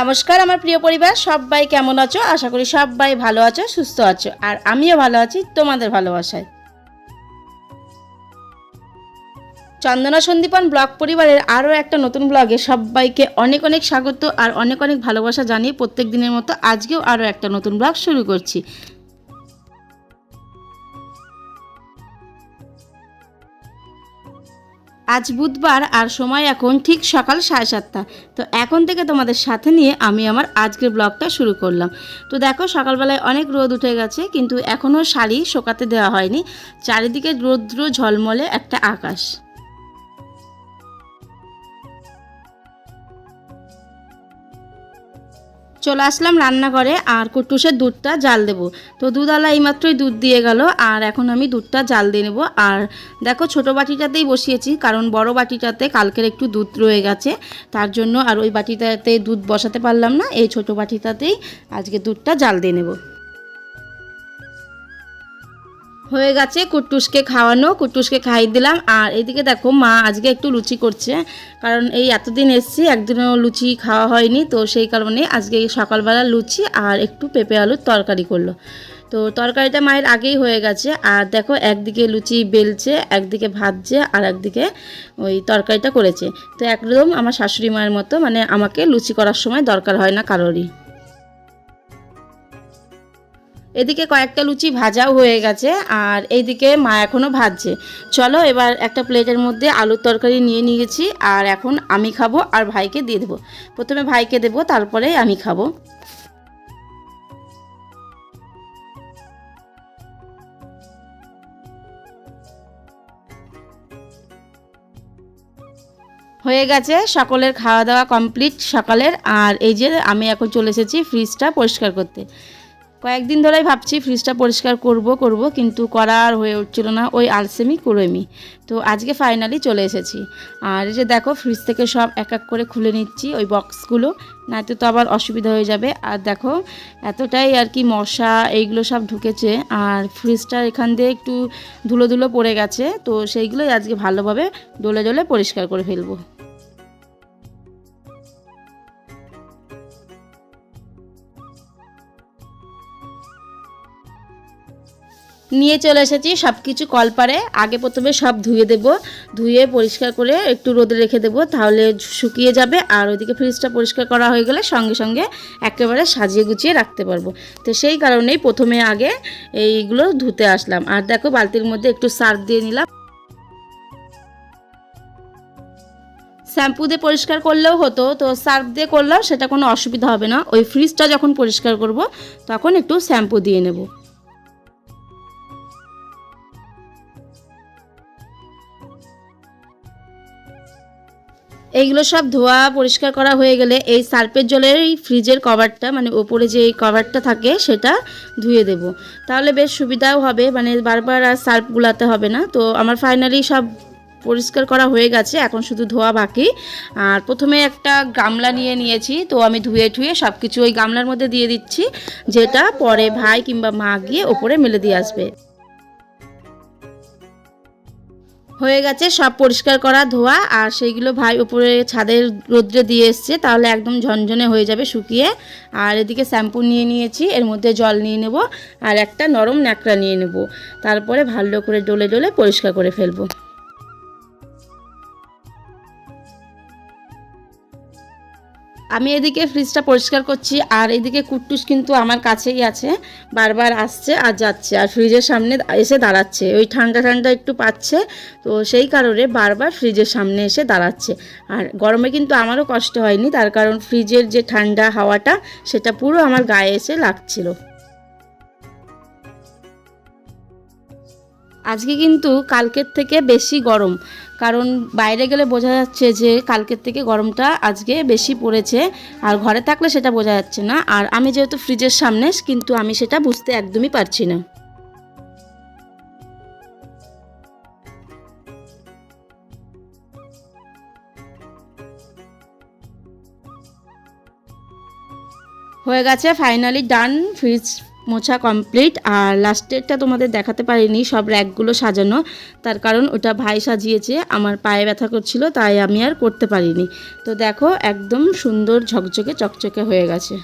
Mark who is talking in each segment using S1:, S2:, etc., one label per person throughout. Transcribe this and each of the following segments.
S1: নমস্কার, আমার প্রিয় পরিবার, সবাই কেমন আছো? আশা করি সবাই ভালো আছো, সুস্থ আছো, আর আমিও ভালো আছি তোমাদের ভালোবাসায়। চন্দনা সন্দীপন ব্লগ পরিবারের আরও একটা নতুন ব্লগে সবাইকে অনেক অনেক স্বাগত আর অনেক অনেক ভালোবাসা জানিয়ে প্রত্যেক দিনের মতো আজকেও আরও একটা নতুন ব্লগ শুরু করছি। আজ বুধবার আর সময় এখন ঠিক সকাল সাড়ে সাতটা। তো এখন থেকে তোমাদের সাথে নিয়ে আমি আমার আজকের ব্লগটা শুরু করলাম। তো দেখো সকালবেলায় অনেক রোদ উঠে গেছে, কিন্তু এখনও শাড়ি শোকাতে দেওয়া হয়নি। চারিদিকে রৌদ্র ঝলমলে একটা আকাশ। চলে আসলাম রান্নাঘরে, আর কুটুসের দুধটা জাল দেব। তো দুধওয়ালা এইমাত্রই দুধ দিয়ে গেল, আর এখন আমি দুধটা জাল দিয়ে নেব। আর দেখো ছোট বাটিটাতেই বসিয়েছি, কারণ বড় বাটিটাতে কালকের একটু দুধ রয়ে গেছে। তার জন্য আর ওই বাটিটাতে দুধ বসাতে পারলাম না, এই ছোট বাটিটাতেই আজকে দুধটা জাল দিয়ে নেব। হয়ে গেছে কুট্টুসকে খাওয়ানো, কুট্টুসকে খাইয়ে দিলাম। আর এদিকে দেখো মা আজকে একটু লুচি করছে, কারণ এই এতদিন এসছি, একদিনও লুচি খাওয়া হয়নি। তো সেই কারণে আজকে সকালবেলা লুচি আর একটু পেঁপে আলুর তরকারি করল। তো তরকারিটা মায়ের আগেই হয়ে গেছে। আর দেখো একদিকে লুচি বেলছে, একদিকে ভাজছে আর একদিকে ওই তরকারিটা করেছে। তো একদম আমার শাশুড়ি মায়ের মতো মানে আমাকে লুচি করার সময় দরকার হয় না কারোরই। এদিকে কয়েকটা লুচি ভাজাও হয়ে গেছে আর এইদিকে মা এখনও ভাজছে। চলো এবার একটা প্লেটের মধ্যে আলুর তরকারি নিয়ে নিয়েছি আর এখন আমি খাব আর ভাইকে দিয়ে দেবো। প্রথমে ভাইকে দেবো, তারপরে আমি খাব। হয়ে গেছে সকলের খাওয়া দাওয়া কমপ্লিট সকালের। আর এই যে আমি এখন চলে এসেছি ফ্রিজটা পরিষ্কার করতে। কয়েকদিন ধরেই ভাবছি ফ্রিজটা পরিষ্কার করব করব, কিন্তু করার হয়ে উঠছিল না ওই আলসেমি কুড়েমি। তো আজকে ফাইনালি চলে এসেছি। আর এই যে দেখো ফ্রিজ থেকে সব এক এক করে খুলে নিচ্ছি ওই বক্সগুলো নয়তো তো আবার অসুবিধা হয়ে যাবে। আর দেখো, এতটাই আর কি মশা, এইগুলো সব ঢুকেছে। আর ফ্রিজটা এখান দিয়ে একটু ধুলো ধুলো পড়ে গেছে, তো সেইগুলোই আজকে ভালোভাবে ডলে ডলে পরিষ্কার করে ফেলব। নিয়ে চলে এসেছি সব কিছু কলপারে। আগে প্রথমে সব ধুয়ে দেব। ধুয়ে পরিষ্কার করে একটু রোদে রেখে দেবো, তাহলে শুকিয়ে যাবে। আর ওইদিকে ফ্রিজটা পরিষ্কার করা হয়ে গেলে সঙ্গে সঙ্গে একেবারে সাজিয়ে গুছিয়ে রাখতে পারব। তো সেই কারণেই প্রথমে আগে এইগুলো ধুতে আসলাম। আর দেখো বালতির মধ্যে একটু সার্ফ দিয়ে নিলাম। শ্যাম্পু দিয়ে পরিষ্কার করলেও হতো, তো সার্ফ দিয়ে করলেও সেটা কোনো অসুবিধা হবে না। ওই ফ্রিজটা যখন পরিষ্কার করব, তখন একটু শ্যাম্পু দিয়ে নেব। এইগুলো সব ধোয়া পরিষ্কার করা হয়ে গেলে এই সার্পের জলের এই ফ্রিজের কভারটা মানে ওপরে যে কভারটা থাকে সেটা ধুয়ে দেব। তাহলে বেশ সুবিধাও হবে মানে বারবার আর সার্প গুলাতে হবে না। তো আমার ফাইনালি সব পরিষ্কার করা হয়ে গেছে, এখন শুধু ধোয়া বাকি। আর প্রথমে একটা গামলা নিয়ে নিয়েছি, তো আমি ধুয়ে ঠুয়ে সব কিছু ওই গামলার মধ্যে দিয়ে দিচ্ছি, যেটা পরে ভাই কিংবা মা গিয়ে ওপরে মেলে দিয়ে আসবে। হয়ে গেছে, সব পরিষ্কার করা, ধোয়া, আর সেইগুলো ভাই উপরে ছাদের রোদ্রে দিয়ে এসছে, তাহলে একদম ঝনঝনে হয়ে যাবে শুকিয়ে। আর এদিকে শ্যাম্পু নিয়ে নিয়েছি, এর মধ্যে জল নিয়ে নেব, আর একটা নরম ন্যাকড়া নিয়ে নেব। তারপরে ভালো করে ডলে ডলে পরিষ্কার করে ফেলব। আমি এদিকে ফ্রিজটা পরিষ্কার করছি, আর এদিকে কুট্টুস কিন্তু আমার কাছেই আছে, বারবার আসছে আর যাচ্ছে, আর ফ্রিজের সামনে এসে দাঁড়াচ্ছে, ওই ঠান্ডা ঠান্ডা একটু পাচ্ছে, তো সেই কারণে বারবার ফ্রিজের সামনে এসে দাঁড়াচ্ছে, আর গরমে কিন্তু আমারও কষ্ট হয়নি, তার কারণ ফ্রিজের যে ঠান্ডা হাওয়াটা, সেটা পুরো আমার গায়ে এসে লাগছিল। আজকে কিন্তু কালকের থেকে বেশি গরম কারণ বাইরে গেলে বোঝা যাচ্ছে যে কালকের থেকে গরমটা আজকে বেশি পড়েছে, আর ঘরে থাকলে সেটা বোঝা যাচ্ছে না। আর আমি যেহেতু ফ্রিজের সামনে, কিন্তু আমি সেটা বুঝতে একদমই পারছি না। হয়ে গেছে ফাইনালি ডান ফ্রিজ মোছা কমপ্লিট আর লাস্টেরটা তোমাদের দেখাতে পারিনি, সব র্যাকগুলো সাজানো। তার কারণ ওটা ভাই সাজিয়েছে, আমার পায়ে ব্যথা করছিল, তাই আমি আর করতে পারিনি। তো দেখো, একদম সুন্দর ঝকঝকে চকচকে হয়ে গেছে।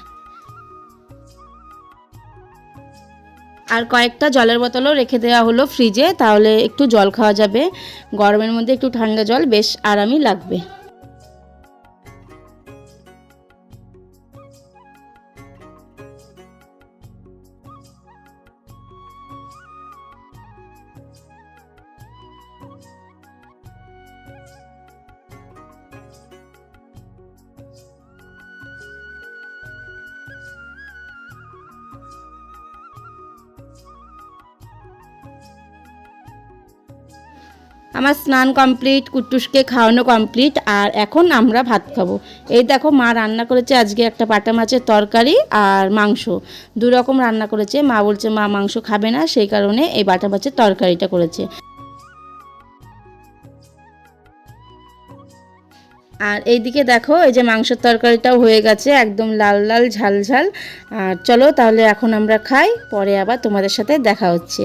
S1: আর কয়েকটা জলের বোতলও রেখে দেওয়া হলো ফ্রিজে তাহলে একটু জল খাওয়া যাবে। গরমের মধ্যে একটু ঠান্ডা জল, বেশ আরামই লাগবে। আমার স্নান কমপ্লিট কুট্টুসকে খাওয়ানো কমপ্লিট আর এখন আমরা ভাত খাব। এই দেখো মা রান্না করেছে আজকে একটা পাটা মাছের তরকারি আর মাংস। দু রকম রান্না করেছে। মা বলছে, মা, মাংস খাবে না, সেই কারণে এই বাটা মাছের তরকারিটা করেছে। আর এইদিকে দেখো, এই যে মাংসের তরকারিটাও হয়ে গেছে, একদম লাল লাল, ঝাল ঝাল। আর চলো তাহলে এখন আমরা খাই, পরে আবার তোমাদের সাথে দেখা হচ্ছে।